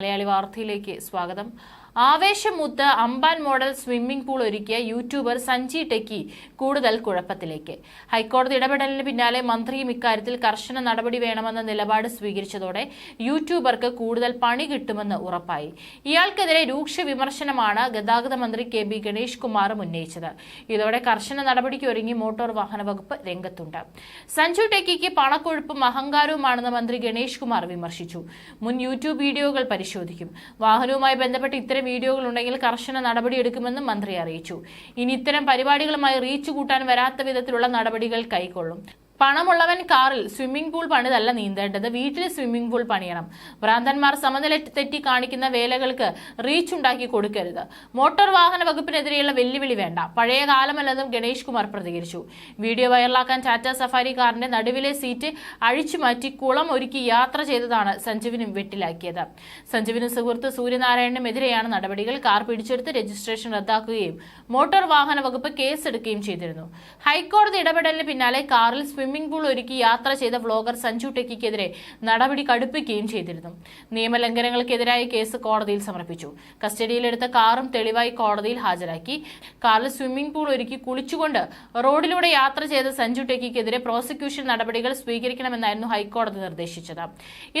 മലയാളി വാർത്തയിലേക്ക് സ്വാഗതം. ആവേശമുത്ത് അമ്പാൻ മോഡൽ സ്വിമ്മിംഗ് പൂൾ ഒരുക്കിയ യൂട്യൂബർ സഞ്ജി ടെക്കി കൂടുതൽ കുഴപ്പത്തിലേക്ക്. ഹൈക്കോടതി ഇടപെടലിന് പിന്നാലെ മന്ത്രിയും ഇക്കാര്യത്തിൽ കർശന നടപടി വേണമെന്ന നിലപാട് സ്വീകരിച്ചതോടെ യൂട്യൂബർക്ക് കൂടുതൽ പണി കിട്ടുമെന്ന് ഉറപ്പായി. ഇയാൾക്കെതിരെ രൂക്ഷ വിമർശനമാണ് ഗതാഗത മന്ത്രി കെ ബി ഗണേഷ് കുമാറും ഉന്നയിച്ചത്. ഇതോടെ കർശന നടപടിക്ക് ഒരുങ്ങി മോട്ടോർ വാഹന വകുപ്പ് രംഗത്തുണ്ട്. സഞ്ജു ടെക്കിക്ക് പണക്കൊഴുപ്പും അഹങ്കാരവുമാണെന്ന് മന്ത്രി ഗണേഷ് കുമാർ വിമർശിച്ചു. മുൻ യൂട്യൂബ് വീഡിയോകൾ പരിശോധിക്കും. വാഹനവുമായി ബന്ധപ്പെട്ട് ഇത്തരം വീഡിയോകൾ ഉണ്ടെങ്കിൽ കർശന നടപടിയെടുക്കുമെന്നും മന്ത്രി അറിയിച്ചു. ഇനി ഇത്തരം പരിപാടികളുമായി റീച്ച് കൂട്ടാൻ വരാത്ത വിധത്തിലുള്ള നടപടികൾ കൈക്കൊള്ളും. പണമുള്ളവൻ കാറിൽ സ്വിമ്മിംഗ് പൂൾ പണിതല്ല നീന്തേണ്ടത്. വീട്ടിൽ സ്വിമ്മിംഗ് പൂൾ പണിയണം. ഭ്രാന്തന്മാർ സമനില തെറ്റി കാണിക്കുന്ന വേലകൾക്ക് റീച്ച് ഉണ്ടാക്കി കൊടുക്കരുത്. മോട്ടോർ വാഹന വകുപ്പിനെതിരെയുള്ള വെല്ലുവിളി വേണ്ട. പഴയ കാലമല്ലെന്നും ഗണേഷ് കുമാർ പ്രതികരിച്ചു. വീഡിയോ വൈറലാക്കാൻ ടാറ്റ സഫാരി കാറിന്റെ നടുവിലെ സീറ്റ് അഴിച്ചുമാറ്റി കുളം ഒരുക്കി യാത്ര ചെയ്തതാണ് സഞ്ജുവിനും വെട്ടിലാക്കിയത്. സഞ്ജുവിനും സുഹൃത്ത് സൂര്യനാരായണനും എതിരെയാണ് നടപടികൾ. കാർ പിടിച്ചെടുത്ത് രജിസ്ട്രേഷൻ റദ്ദാക്കുകയും മോട്ടോർ വാഹന വകുപ്പ് കേസെടുക്കുകയും ചെയ്തിരുന്നു. ഹൈക്കോടതി ഇടപെടലിന് പിന്നാലെ കാറിൽ സ്വിമ്മിംഗ് പൂൾ ഒരുക്കി യാത്ര ചെയ്ത വ്ളോഗർ സഞ്ജു ടെക്കിക്കെതിരെ നടപടി കടുപ്പിക്കുകയും ചെയ്തിരുന്നു. നിയമലംഘനങ്ങൾക്കെതിരായ കേസ് കോടതിയിൽ സമർപ്പിച്ചു. കസ്റ്റഡിയിലെടുത്ത കാറും തെളിവായി കോടതിയിൽ ഹാജരാക്കി. കാറിൽ സ്വിമ്മിംഗ് പൂൾ ഒരുക്കി കുളിച്ചുകൊണ്ട് റോഡിലൂടെ യാത്ര ചെയ്ത സഞ്ജു ടെക്കിക്കെതിരെ പ്രോസിക്യൂഷൻ നടപടികൾ സ്വീകരിക്കണമെന്നായിരുന്നു ഹൈക്കോടതി നിർദ്ദേശിച്ചത്.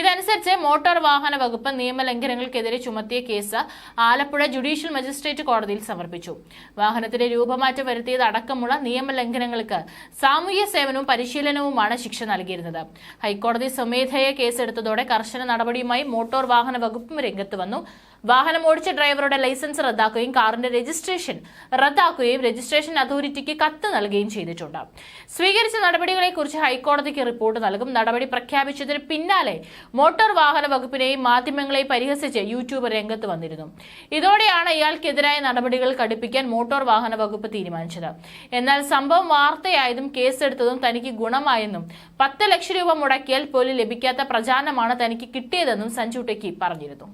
ഇതനുസരിച്ച് മോട്ടോർ വാഹന വകുപ്പ് നിയമലംഘനങ്ങൾക്കെതിരെ ചുമത്തിയ കേസ് ആലപ്പുഴ ജുഡീഷ്യൽ മജിസ്ട്രേറ്റ് കോടതിയിൽ സമർപ്പിച്ചു. വാഹനത്തിന്റെ രൂപമാറ്റം വരുത്തിയത് അടക്കമുള്ള നിയമലംഘനങ്ങൾക്ക് സാമൂഹ്യ സേവനവും പരിശീലനവുമാണ് ശിക്ഷ നൽകിയിരുന്നത്. ഹൈക്കോടതി സ്വമേധയെ കേസെടുത്തതോടെ കർശന നടപടിയുമായി മോട്ടോർ വാഹന വകുപ്പും രംഗത്ത് വന്നു. വാഹനം ഓടിച്ച ഡ്രൈവറുടെ ലൈസൻസ് റദ്ദാക്കുകയും കാറിന്റെ രജിസ്ട്രേഷൻ റദ്ദാക്കുകയും രജിസ്ട്രേഷൻ അതോറിറ്റിക്ക് കത്ത് നൽകുകയും ചെയ്തിട്ടുണ്ട്. സ്വീകരിച്ച നടപടികളെക്കുറിച്ച് ഹൈക്കോടതിക്ക് റിപ്പോർട്ട് നൽകും. നടപടി പ്രഖ്യാപിച്ചതിന് പിന്നാലെ മോട്ടോർ വാഹന വകുപ്പിനെയും മാധ്യമങ്ങളെയും പരിഹസിച്ച് യൂട്യൂബർ രംഗത്ത് വന്നിരുന്നു. ഇതോടെയാണ് ഇയാൾക്കെതിരായ നടപടികൾ കടുപ്പിക്കാൻ മോട്ടോർ വാഹന വകുപ്പ് തീരുമാനിച്ചത്. എന്നാൽ സംഭവം വാർത്തയായതും കേസെടുത്തതും തനിക്ക് ഗുണമായെന്നും പത്ത് ലക്ഷം രൂപ മുടക്കിയാൽ പോലും ലഭിക്കാത്ത പ്രചാരണമാണ് തനിക്ക് കിട്ടിയതെന്നും സഞ്ജു ടെക്കി പറഞ്ഞിരുന്നു.